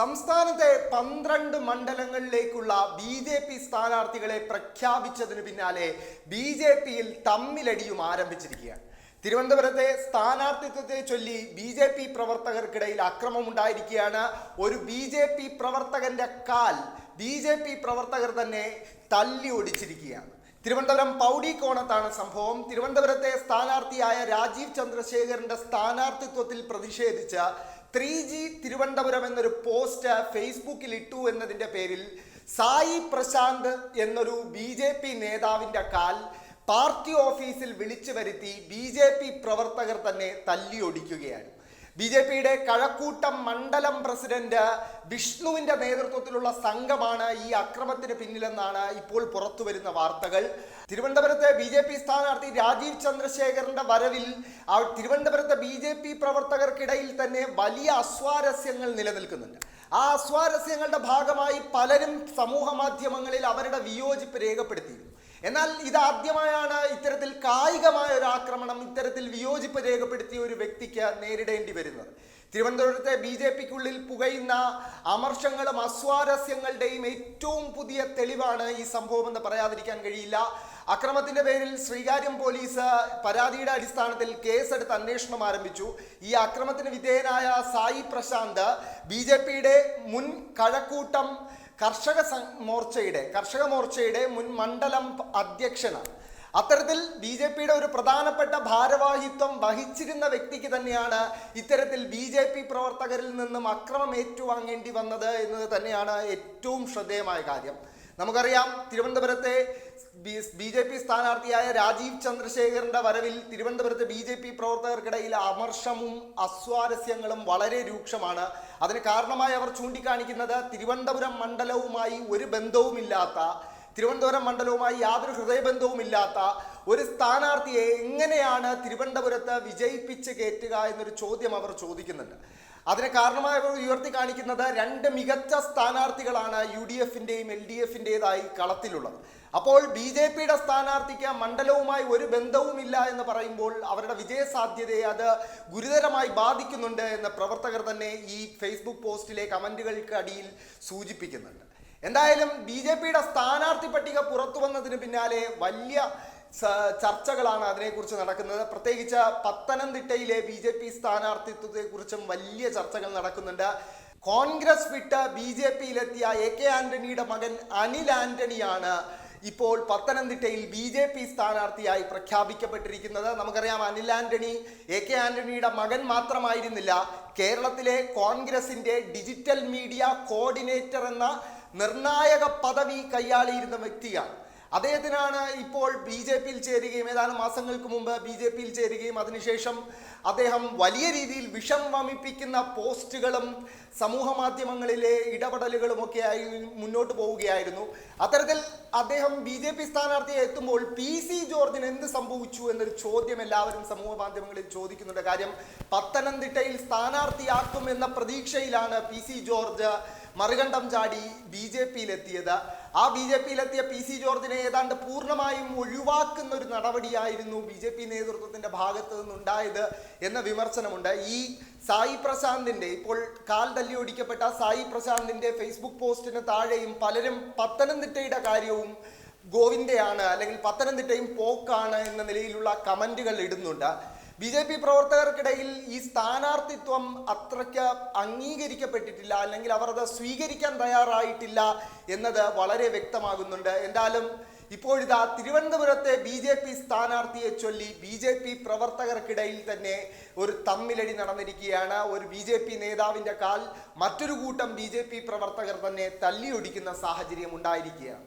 സംസ്ഥാനത്തെ പന്ത്രണ്ട് മണ്ഡലങ്ങളിലേക്കുള്ള B J P സ്ഥാനാർത്ഥികളെ പ്രഖ്യാപിച്ചതിന് പിന്നാലെ ബി ജെ പിയിൽ തമ്മിലടിയും ആരംഭിച്ചിരിക്കുകയാണ്. തിരുവനന്തപുരത്തെ സ്ഥാനാർത്ഥിത്വത്തെ ചൊല്ലി ബി ജെ പി പ്രവർത്തകർക്കിടയിൽ അക്രമമുണ്ടായിരിക്കുകയാണ് ഒരു ബി ജെ പി പ്രവർത്തകന്റെ കാൽ ബി ജെ പി പ്രവർത്തകർ തന്നെ തല്ലി ഒടിച്ചിരിക്കുകയാണ്. തിരുവനന്തപുരം പൗഡികോണത്താണ് സംഭവം. തിരുവനന്തപുരത്തെ സ്ഥാനാർത്ഥിയായ രാജീവ് ചന്ദ്രശേഖരന്റെ സ്ഥാനാർത്ഥിത്വത്തിൽ പ്രതിഷേധിച്ച ത്രീ ജി തിരുവനന്തപുരം എന്നൊരു പോസ്റ്റ് ഫേസ്ബുക്കിൽ ഇട്ടു എന്നതിന്റെ പേരിൽ സായി പ്രശാന്ത് എന്നൊരു ബി ജെ പി നേതാവിന്റെ കാൽ പാർട്ടി ഓഫീസിൽ വിളിച്ചു വരുത്തി ബി ജെ പി പ്രവർത്തകർ തന്നെ തല്ലിയൊടിക്കുകയാണ് ബി ജെ പിയുടെ കഴക്കൂട്ടം മണ്ഡലം പ്രസിഡന്റ് വിഷ്ണുവിന്റെ നേതൃത്വത്തിലുള്ള സംഘമാണ് ഈ അക്രമത്തിന് പിന്നിലെന്നാണ് ഇപ്പോൾ പുറത്തു വരുന്ന വാർത്തകൾ. തിരുവനന്തപുരത്തെ ബി ജെ പി സ്ഥാനാർത്ഥി രാജീവ് ചന്ദ്രശേഖറിന്റെ വരവിൽ തിരുവനന്തപുരത്തെ ബി ജെ പി പ്രവർത്തകർക്കിടയിൽ തന്നെ വലിയ അസ്വാരസ്യങ്ങൾ നിലനിൽക്കുന്നുണ്ട്. ആ അസ്വാരസ്യങ്ങളുടെ ഭാഗമായി പലരും സമൂഹ മാധ്യമങ്ങളിൽ അവരുടെ വിയോജിപ്പ് രേഖപ്പെടുത്തിയിരുന്നു എന്നാൽ ഇതാദ്യമായാണ് ഇത്തരത്തിൽ കായികമായ ഒരു ആക്രമണം ഇത്തരത്തിൽ വിയോജിപ്പ് രേഖപ്പെടുത്തിയ ഒരു വ്യക്തിക്ക് നേരിടേണ്ടി വരുന്നത്. തിരുവനന്തപുരത്തെ ബി ജെ പിക്കുള്ളിൽ പുകയുന്ന അമർഷങ്ങളും അസ്വാരസ്യങ്ങളുടെയും ഏറ്റവും പുതിയ തെളിവാണ് ഈ സംഭവം എന്ന് പറയാതിരിക്കാൻ കഴിയില്ല. അക്രമത്തിന്റെ പേരിൽ ശ്രീകാര്യം പോലീസ് പരാതിയുടെ അടിസ്ഥാനത്തിൽ കേസെടുത്ത് അന്വേഷണം ആരംഭിച്ചു. ഈ അക്രമത്തിന് വിധേയനായ സായി പ്രശാന്ത് ബി ജെ പിയുടെ മുൻ കഴക്കൂട്ടം കർഷക മോർച്ചയുടെ കർഷക മോർച്ചയുടെ മുൻ മണ്ഡലം അധ്യക്ഷനാണ്. അത്തരത്തിൽ ബി ജെ പിയുടെ ഒരു പ്രധാനപ്പെട്ട ഭാരവാഹിത്വം വഹിച്ചിരുന്ന വ്യക്തിക്ക് തന്നെയാണ് ഇത്തരത്തിൽ ബി ജെ പി പ്രവർത്തകരിൽ നിന്നും അക്രമം ഏറ്റുവാങ്ങേണ്ടി വന്നത് എന്നത് തന്നെയാണ് ഏറ്റവും ശ്രദ്ധേയമായ കാര്യം. നമുക്കറിയാം തിരുവനന്തപുരത്തെ ബി ജെ പി സ്ഥാനാർത്ഥിയായ രാജീവ് ചന്ദ്രശേഖറിന്റെ വരവിൽ തിരുവനന്തപുരത്തെ ബി ജെ പി പ്രവർത്തകർക്കിടയിൽ അമർഷവും അസ്വാരസ്യങ്ങളും വളരെ രൂക്ഷമാണ്. അതിന് കാരണമായി അവർ ചൂണ്ടിക്കാണിക്കുന്നത് തിരുവനന്തപുരം മണ്ഡലവുമായി ഒരു ബന്ധവുമില്ലാത്ത തിരുവനന്തപുരം മണ്ഡലവുമായി യാതൊരു ഹൃദയബന്ധവുമില്ലാത്ത ഒരു സ്ഥാനാർത്ഥിയെ എങ്ങനെയാണ് തിരുവനന്തപുരത്ത് വിജയിപ്പിച്ച് കയറ്റുക എന്നൊരു ചോദ്യം അവർ ചോദിക്കുന്നുണ്ട്. അതിന് കാരണമായ ഉയർത്തി കാണിക്കുന്നത് രണ്ട് മികച്ച സ്ഥാനാർത്ഥികളാണ് യു ഡി എഫിന്റെയും എൽ ഡി എഫിന്റെതായി കളത്തിലുള്ളത്. അപ്പോൾ ബി ജെ പിയുടെ സ്ഥാനാർത്ഥിക്ക് മണ്ഡലവുമായി ഒരു ബന്ധവുമില്ല എന്ന് പറയുമ്പോൾ അവരുടെ വിജയ സാധ്യതയെ അത് ഗുരുതരമായി ബാധിക്കുന്നുണ്ട് എന്ന് പ്രവർത്തകർ തന്നെ ഈ ഫേസ്ബുക്ക് പോസ്റ്റിലെ കമന്റുകൾക്ക് അടിയിൽ സൂചിപ്പിക്കുന്നുണ്ട്. എന്തായാലും ബി ജെ പിയുടെ സ്ഥാനാർത്ഥി പട്ടിക പുറത്തു വന്നതിന് പിന്നാലെ വലിയ ചർച്ചകളാണ് അതിനെക്കുറിച്ച് നടക്കുന്നത്. പ്രത്യേകിച്ച് പത്തനംതിട്ടയിലെ ബി ജെ പി സ്ഥാനാർത്ഥിത്വത്തെക്കുറിച്ചും വലിയ ചർച്ചകൾ നടക്കുന്നുണ്ട്. കോൺഗ്രസ് വിട്ട് ബി ജെ പിയിലെത്തിയ എ കെ ആന്റണിയുടെ മകൻ അനിൽ ആന്റണിയാണ് ഇപ്പോൾ പത്തനംതിട്ടയിൽ ബി ജെ പി സ്ഥാനാർത്ഥിയായി പ്രഖ്യാപിക്കപ്പെട്ടിരിക്കുന്നത്. നമുക്കറിയാം അനിൽ ആന്റണി എ കെ ആന്റണിയുടെ മകൻ മാത്രമായിരുന്നില്ല. കേരളത്തിലെ കോൺഗ്രസിന്റെ ഡിജിറ്റൽ മീഡിയ കോർഡിനേറ്റർ എന്ന നിർണായക പദവി കൈയാളിയിരുന്ന വ്യക്തിയാണ്. അദ്ദേഹത്തിനാണ് ഇപ്പോൾ ബി ജെ പിയിൽ ചേരുകയും ഏതാനും മാസങ്ങൾക്ക് മുമ്പ് ബി ജെ പിയിൽ ചേരുകയും അതിനുശേഷം അദ്ദേഹം വലിയ രീതിയിൽ വിഷം വമിപ്പിക്കുന്ന പോസ്റ്റുകളും സമൂഹ മാധ്യമങ്ങളിലെ ഇടപെടലുകളുമൊക്കെ ആയി മുന്നോട്ട് പോവുകയായിരുന്നു. അത്തരത്തിൽ അദ്ദേഹം ബി ജെ പി സ്ഥാനാർത്ഥിയെ എത്തുമ്പോൾ പി സി ജോർജിന് എന്ത് സംഭവിച്ചു എന്നൊരു ചോദ്യം എല്ലാവരും സമൂഹ മാധ്യമങ്ങളിൽ ചോദിക്കുന്നുണ്ട്. കാര്യം പത്തനംതിട്ടയിൽ സ്ഥാനാർത്ഥിയാക്കും എന്ന പ്രതീക്ഷയിലാണ് പി സി ജോർജ് മറുകണ്ഠം ചാടി ബി ജെ പിയിലെത്തിയത്. ആ ബി ജെ പിയിലെത്തിയ പി സി ജോർജിനെ ഏതാണ്ട് പൂർണമായും ഒഴിവാക്കുന്ന ഒരു നടപടിയായിരുന്നു ബി ജെ പി നേതൃത്വത്തിന്റെ ഭാഗത്തു നിന്നുണ്ടായത് എന്ന വിമർശനമുണ്ട്. ഈ സായി പ്രശാന്തിന്റെ ഇപ്പോൾ കാൽ തല്ലി ഒടിക്കപ്പെട്ട സായി പ്രശാന്തിന്റെ ഫേസ്ബുക്ക് പോസ്റ്റിന് താഴെയും പലരും പത്തനംതിട്ടയുടെ കാര്യവും ഗോവിന്ദയാണ് അല്ലെങ്കിൽ പത്തനംതിട്ടയും പോക്കാണ് എന്ന നിലയിലുള്ള കമന്റുകൾ ഇടുന്നുണ്ട്. ബി ജെ പി പ്രവർത്തകർക്കിടയിൽ ഈ സ്ഥാനാർത്ഥിത്വം അത്രയ്ക്ക് അംഗീകരിക്കപ്പെട്ടിട്ടില്ല അല്ലെങ്കിൽ അവർ അത് സ്വീകരിക്കാൻ തയ്യാറായിട്ടില്ല എന്നത് വളരെ വ്യക്തമാകുന്നുണ്ട്. എന്തായാലും ഇപ്പോഴിതാ തിരുവനന്തപുരത്തെ ബി ജെ പി സ്ഥാനാർത്ഥിയെ ചൊല്ലി ബി ജെ പി പ്രവർത്തകർക്കിടയിൽ തന്നെ ഒരു തമ്മിലടി നടന്നിരിക്കുകയാണ്. ഒരു ബി ജെ പി നേതാവിന്റെ കാൽ മറ്റൊരു കൂട്ടം ബി ജെ പി പ്രവർത്തകർ തന്നെ തല്ലിയൊടിക്കുന്ന സാഹചര്യം ഉണ്ടായിരിക്കുകയാണ്.